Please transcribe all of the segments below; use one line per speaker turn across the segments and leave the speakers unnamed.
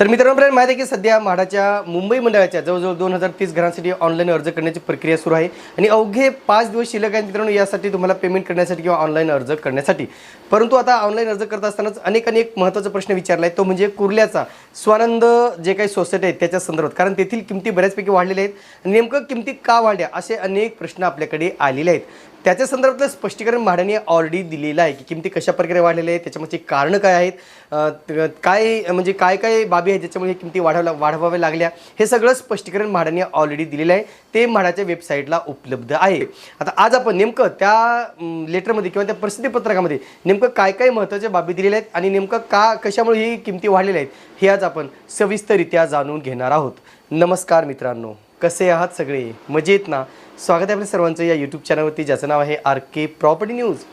तर मित्रांनो आपल्याला माहिती आहे की सध्या म्हाडाच्या मुंबई मंडळाच्या जवळजवळ दोन हजार तीस घरांसाठी ऑनलाईन अर्ज करण्याची प्रक्रिया सुरू आहे. आणि अवघे पाच दिवस शिल्लक आहेत मित्रांनो यासाठी तुम्हाला पेमेंट करण्यासाठी किंवा ऑनलाईन अर्ज करण्यासाठी. परंतु आता ऑनलाईन अर्ज करत असतानाच अनेकांनी एक महत्त्वाचा प्रश्न विचारला आहे तो म्हणजे कुर्ल्याचा स्वानंद जे काही सोसायटी आहेत त्याच्या संदर्भात. कारण तेथील किमती बऱ्याचपैकी वाढलेल्या आहेत. नेमकं किमती का वाढल्या असे अनेक प्रश्न आपल्याकडे आलेले आहेत. त्याच्या संदर्भातलं स्पष्टीकरण म्हाडाने ऑलरेडी दिलेलं आहे की किमती कशा प्रकारे वाढलेल्या आहेत त्याच्यामध्ये कारणं काय आहेत काय म्हणजे काय काय बाबी आहेत ज्याच्यामुळे किमती वाढवल्या वाढवाव्या लागल्या हे सगळं स्पष्टीकरण म्हाडाने ऑलरेडी दिलेलं आहे. ते म्हाडाच्या वेबसाईटला उपलब्ध आहे. आता आज आपण नेमकं त्या लेटरमध्ये किंवा त्या प्रसिद्धीपत्रकामध्ये नेमकं काय काय महत्त्वाच्या बाबी दिलेल्या आहेत आणि नेमकं का कशामुळे ही किमती वाढलेल्या आहेत हे आज आपण सविस्तररित्या जाणून घेणार आहोत. नमस्कार मित्रांनो. कसे आहात सगळे? मजेत ना? स्वागत आहे आपल्या सर्वांचं या यूट्यूब चॅनलवरती ज्याचं नाव आहे आर के प्रॉपर्टी न्यूज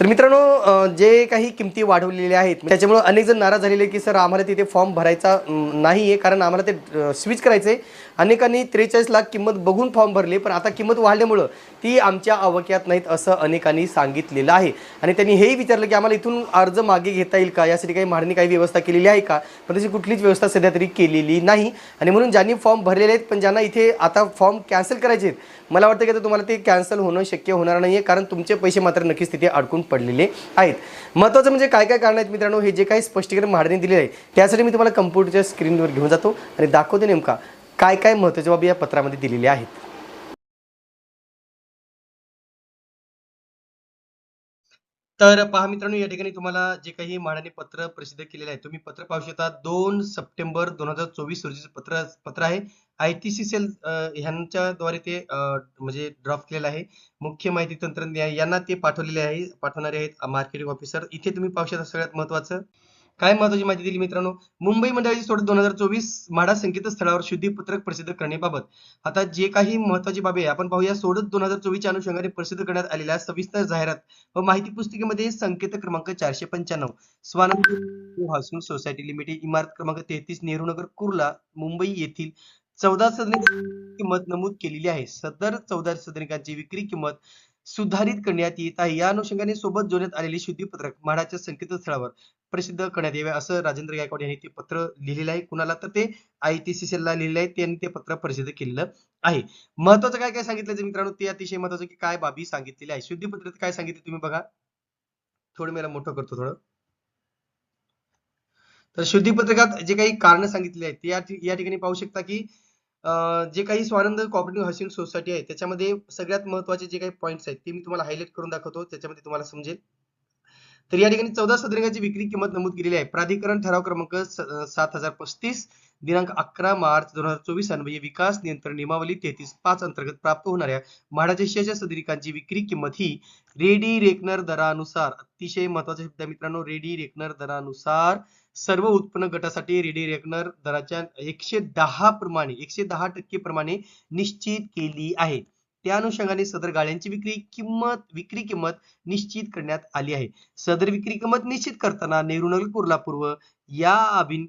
तर मित्रांनो जे काही किमती वाढवलेल्या आहेत त्याच्यामुळे अनेक जण नाराज झालेले की सर आम्हाला तिथे फॉर्म भरायचा नाही आहे कारण आम्हाला ते स्विच करायचं आहे अनेकांनी त्रेचाळीस लाख किंमत बघून फॉर्म भरले पण आता किंमत वाढल्यामुळं ती आमच्या आवाक्यात नाहीत असं अनेकांनी सांगितलेलं आहे. आणि त्यांनी हेही विचारलं की आम्हाला इथून अर्ज मागे घेता येईल का? यासाठी काही मागणी काही व्यवस्था केलेली आहे का? पण तशी कुठलीच व्यवस्था सध्या तरी केलेली नाही. आणि म्हणून ज्यांनी फॉर्म भरलेले आहेत पण ज्यांना इथे आता फॉर्म कॅन्सल करायचे आहेत मला वाटतं की आता तुम्हाला ते कॅन्सल होणं शक्य होणार नाही आहे कारण तुमचे पैसे मात्र नक्कीच तिथे अडकून पडलेले आहेत. महत्त्वाचं म्हणजे काय काय कारण आहेत मित्रांनो? हे जे काही स्पष्टीकरण म्हाडाने दिलेलं आहे त्यासाठी मी तुम्हाला कम्प्युटरच्या स्क्रीनवर घेऊन जातो आणि दाखवते नेमका काय काय महत्त्वाच्या बाबी या पत्रामध्ये दिलेल्या आहेत. तर पहा मित्रांनो या ठिकाणी तुम्हाला जे काही म्हाडाने पत्र प्रसिद्ध केलेलं आहे तुम्ही पत्र पाहू शकता. दोन सप्टेंबर दोन हजार चोवीस रोजीचं पत्र पत्र आहे आय टी सी सेल ह्यांच्याद्वारे ते म्हणजे ड्राफ्ट केलेलं आहे. मुख्य माहिती तंत्रज्ञान यांना ते पाठवलेले आहे पाठवणारे आहेत मार्केटिंग ऑफिसर इथे तुम्ही पाहू शकता सगळ्यात महत्वाचं. काय महत्वाची माहिती दिली मित्रांनो? मुंबई मंडळाची सोडत दोन हजार चोवीस माडा संकेतस्थळावर शुद्धीपत्रक प्रसिद्ध करण्याबाबत. आता जे काही महत्वाची बाबी आहे आपण पाहूया सोडत दोन हजार चोवीसच्या अनुषंगाने प्रसिद्ध करण्यात आलेल्या सविस्तर जाहिरात व माहिती पुस्तिकेमध्ये संकेत क्रमांक चारशे पंच्याण्णव. स्वानंद हाऊसिंग सोसायटी लिमिटेड इमारत क्रमांक तेहतीस नेहरू नगर कुर्ला मुंबई येथील चौदा सदनिक किंमत नमूद केलेली आहे. सदर चौदा सदनिकांची विक्री किंमत सुधारित करण्यात येत आहे. या अनुषंगाने सोबत जोडण्यात आलेले शुद्धीपत्रक म्हाडाच्या संकेतस्थळावर. प्रसिद्ध करण्यात यावे असं राजेंद्र गायकवाड यांनी ते पत्र लिहिलेलं आहे. कुणाला तर ते आय टी सी ला लिहिलेलं आहे त्यांनी ते पत्र प्रसिद्ध केलेलं आहे. महत्वाचं काय काय सांगितलं मित्रांनो? ते अतिशय महत्वाचं की काय बाबी सांगितलेल्या आहे. शुद्धीपत्रात काय सांगितले तुम्ही बघा. थोडं मला मोठं करतो थोडं. तर शुद्धीपत्रकात जे काही कारण सांगितले आहेत ते या ठिकाणी पाहू शकता की जे काही स्वानंद कॉपरेटिव्ह हाऊसिंग सोसायटी आहे त्याच्यामध्ये सगळ्यात महत्त्वाचे जे काही पॉईंट्स आहेत ते मी तुम्हाला हायलाइट करून दाखवतो. त्याच्यामध्ये तुम्हाला समजेल. तर या ठिकाणी चौदा सदनिकाची विक्री किंमत नमूद केलेली आहे. प्राधिकरण ठराव क्रमांक सात हजार पस्तीस दिनांक अकरा मार्च दोन हजार चोवीस अन्वये म्हणजे विकास नियंत्रण नियमावली तेहतीस पाच अंतर्गत प्राप्त होणाऱ्या म्हाडाच्या शेच्या सदनिकांची विक्री किंमत ही रेडी रेकनर दरानुसार अतिशय महत्त्वाचा शब्द मित्रांनो रेडी रेकनर दरानुसार सर्व उत्पन्न गटासाठी रेडी रेकनर दराच्या एकशे दहा प्रमाणे एकशे दहा टक्के प्रमाणे निश्चित केली आहे. त्या अनुषंगाने सदर गाड्यांची विक्री किंमत विक्री किंमत निश्चित करण्यात आली आहे. सदर विक्री किंमत निश्चित करताना नेहरूनगर कुर्ला पूर्व या अभिन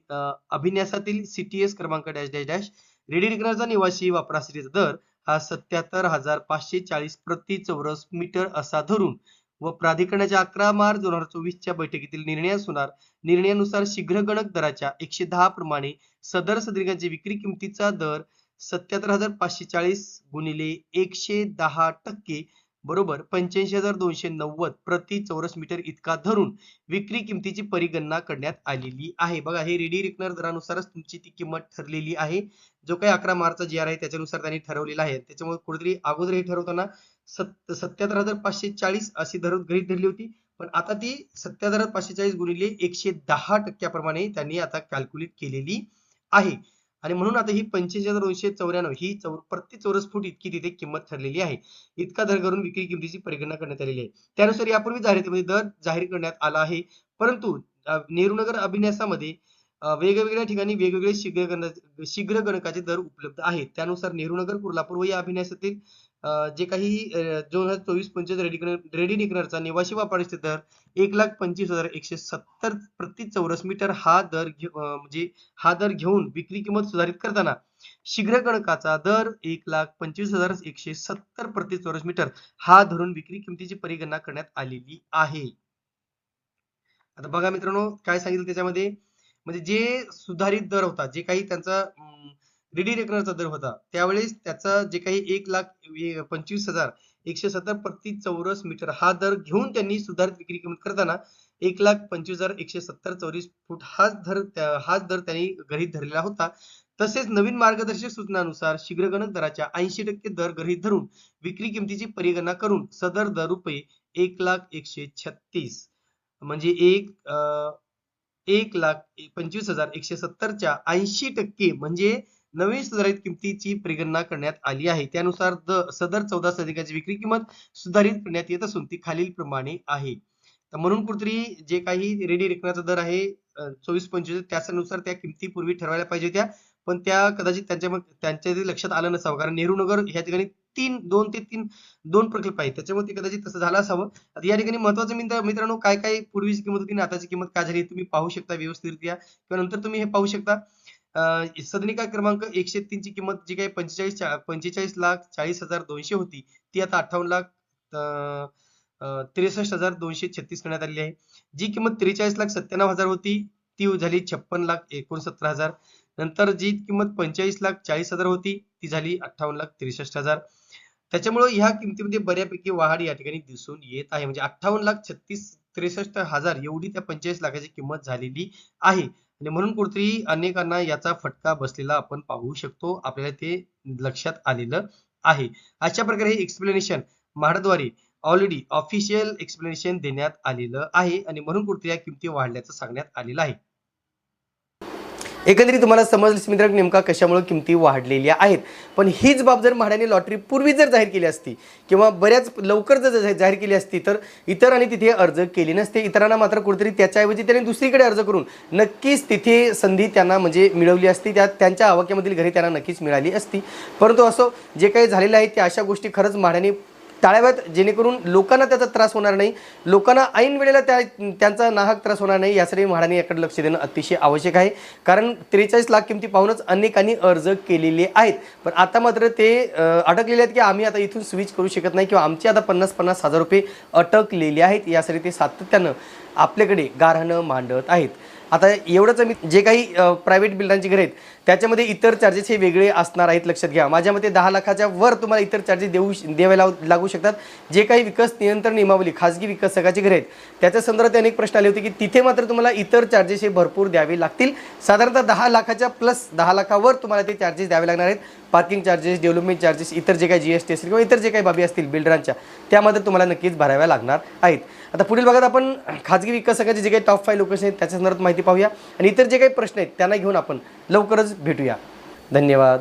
अभिन्यासातील सीटीएस क्रमांक डॅश डॅश डॅश रेडी रेकनरचा निवासी वापरासाठीचा दर हा सत्याहत्तर हजार पाचशे चाळीस प्रति चौरस मीटर असा धरून व प्राधिकरणाच्या अकरा मार्च दोन हजार चोवीसच्या बैठकीतील निर्णयानुसार निर्णयानुसार शीघ्र गणक दराच्या एकशे दहा प्रमाणे सदर सदनिकांची विक्री किमतीचा दर सत्याहत्तर हजार पाचशे चाळीस गुणिले एकशे दहा टक्के बरोबर? पंच्याऐंशी हजार दोनशे नव्वद प्रति चौरस मीटर इतका धरून विक्री किमतीची परिगणना करण्यात आलेली आहे. बघा हे रेडी रिकनर दरानुसारच तुमची ती किंमत ठरलेली आहे. जो काही अकरा मार्चचा जी आर आहे त्याच्यानुसार त्यांनी ठरवलेला आहे. त्याच्यामुळे कुठेतरी अगोदर हे ठरवताना सत सत्याहत्तर हजार पाचशे चाळीस अशी धरून गृहित धरली होती. पण आता ती सत्याहत्तर हजार पाचशे चाळीस गुणिले एकशे दहा टक्क्याप्रमाणे त्यांनी आता कॅल्क्युलेट केलेली आहे. आणि म्हणून आता ही पंच्याऐंशी हजार दोनशे चौऱ्याण्णव ही चौ प्रति चौरस फूट इतकी तिथे किंमत ठरलेली आहे. इतका दर करून विक्री किमतीची परिगणना करण्यात आलेली आहे. त्यानुसार यापूर्वी जाहिरातीमध्ये दर जाहीर करण्यात आला आहे. परंतु नेहरूनगर अभिन्यासामध्ये वेगवेगळ्या ठिकाणी वेगवेगळे शीघ्र शीघ्र गणकाचे दर उपलब्ध आहेत. त्यानुसार नेहरूनगर कुर्लापूर व या अभिन्यासातील जे काही दोन हजार चोवीस पंचवीस रेडी रेडी निकनरचा निवासी वापराचे दर एक लाख पंचवीस हजार एकशे सत्तर प्रति चौरस मीटर हा दर म्हणजे हा दर घेऊन विक्री किंमत सुधारित करताना शीघ्र गणकाचा दर एक लाख पंचवीस हजार एकशे सत्तर प्रति चौरस मीटर हा धरून विक्री किमतीची परिगणना करण्यात आलेली आहे. आता बघा मित्रांनो काय सांगितलं त्याच्यामध्ये? म्हणजे जे सुधारित दर होता जे काही त्यांचा रेडी रेकनरचा दर होता. त्यावेळेस त्याचा जे काही एक लाख पंचवीस हजार एकशे सत्तर प्रति चौरस मीटर हा दर घेऊन त्यांनी सुधारित विक्री किंमत करताना एक लाख पंचवीस हजार एकशे सत्तर चौरीस फूट हाच दर हाच दर त्यांनी गृहीत धरलेला होता. तसेच नवीन मार्गदर्शक सूचनानुसार शीघ्रगणक दराच्या ऐंशी टक्के दर गृहीत धरून विक्री किमतीची परिगणना करून सदर दर रुपये एक लाख एकशे छत्तीस. म्हणजे एक अं, एक लाख पंचवीस हजार एकशे सत्तरच्या ऐंशी टक्के म्हणजे नवीन सुधारित किमतीची परिगणना करण्यात आली आहे. त्यानुसार द सदर चौदा सदनिकाची विक्री किंमत सुधारित करण्यात येत असून ती खालील प्रमाणे आहे. तर म्हणून कुठतरी जे काही रेडी रेकनाचा दर आहे चोवीस पंचवीस त्याच्यानुसार त्या किमती पूर्वी ठरवायला पाहिजे होत्या. पण त्या कदाचित त्यांच्या मग त्यांच्या लक्षात आलं नसावं. कारण नेहरू नगर ह्या ठिकाणी तीन दोन ते तीन दोन प्रकल्प आहेत. त्याच्यामुळे ते कदाचित तसं झालं असावं. या ठिकाणी महत्वाचं मित्र मित्रांनो काय काय पूर्वीची किंमत होती आणि आताची किंमत काय झाली तुम्ही पाहू शकता व्यवस्थितरित्या. किंवा नंतर तुम्ही हे पाहू शकता. सदनिका क्रमांक एकशे तीन ची किंमत जी काही पंचेचाळीस पंचेचाळीस लाख चाळीस हजार दोनशे होती ती आता अठ्ठावन्न लाख त्रेसष्ट हजार दोनशे छत्तीस करण्यात आली आहे. जी किंमत त्रेचाळीस लाख सत्त्याण्णव हजार होती ती झाली छप्पन लाख एकोणसत्तर हजार. नंतर जी किंमत पंचेचाळीस लाख चाळीस हजार होती ती झाली अठ्ठावन्न लाख त्रेसष्ट हजार. त्याच्यामुळे ह्या किमतीमध्ये बऱ्यापैकी वाढ या ठिकाणी दिसून येत आहे. म्हणजे अठ्ठावन्न लाख छत्तीस त्रेसष्ट हजार एवढी त्या पंचेचाळीस लाखाची किंमत झालेली आहे. आणि म्हणून कुठेतरी अनेकांना याचा फटका बसलेला आपण पाहू शकतो. आपल्याला ते लक्षात आलेलं आहे. अशा प्रकारे हे एक्सप्लेनेशन महाडद्वारे ऑलरेडी ऑफिशियल एक्सप्लेनेशन देण्यात आलेलं आहे. आणि म्हणून कुठेतरी या किमती वाढल्याचं सांगण्यात आलेलं आहे.
एकंदरीत तुम्हाला समजलीस मित्र नेमका कशामुळे किमती वाढलेल्या आहेत. पण हीच बाब जर म्हाड्याने लॉटरी पूर्वी जर जाहीर केली असती किंवा बऱ्याच लवकर जर जाहीर- केली असती तर इतरांनी तिथे अर्ज केले नसते. इतरांना मात्र कुठेतरी त्याच्याऐवजी त्यांनी दुसरीकडे अर्ज करून नक्कीच तिथे संधी त्यांना म्हणजे मिळवली असती. त्या त्यांच्या आवाक्यामधील घरी त्यांना नक्कीच मिळाली असती. परंतु असो जे काही झालेलं आहे त्या अशा गोष्टी खरंच म्हाड्याने टाळाव्यात जेणेकरून लोकांना त्याचा त्रास होणार नाही. लोकांना ऐन वेळेला त्या त्यांचा नाहक त्रास होणार नाही यासाठी म्हाडाने याकडे लक्ष देणं अतिशय आवश्यक आहे. कारण त्रेचाळीस लाख किमती पाहूनच अनेकांनी अर्ज केलेले आहेत. पण आता मात्र ते अटकलेले अडकलेले आहेत की आम्ही आता इथून स्विच करू शकत नाही किंवा आमचे आता पन्नास पन्नास हजार रुपये अटकलेले आहेत. यासाठी ते सातत्यानं आपल्याकडे गारहाणं मांडत आहेत. आता एवढंच मी जे काही प्रायव्हेट बिल्डांची घरे आहेत त्याच्यामध्ये इतर चार्जेस हे वेगळे असणार आहेत लक्षात घ्या. माझ्या मते दहा लाखाच्या वर तुम्हाला इतर चार्जेस देऊ द्यावे लागू शकतात. जे काही विकास नियंत्रण नियमावली खाजगी विकासकाची घरे आहेत त्याच्या संदर्भात अनेक प्रश्न आले होते की तिथे मात्र तुम्हाला इतर चार्जेस हे भरपूर द्यावे लागतील. साधारणतः दहा लाखाच्या प्लस दहा लाखावर तुम्हाला ते चार्जेस द्यावे लागणार आहेत. पार्किंग चार्जेस डेव्हलपमेंट चार्जेस इतर जे काही जी एस टी असेल किंवा इतर जे काही बाबी असतील बिल्डरांच्या त्यामध्ये तुम्हाला नक्कीच भराव्या लागणार आहेत. आता पुढील भागात आपण खाजगी विकासकाचे जे काही टॉप फाय लोकेशन आहेत त्याच्या संदर्भात माहिती पाहूया. आणि इतर जे काही प्रश्न आहेत त्यांना घेऊन आपण लवकरच भेटूया. धन्यवाद.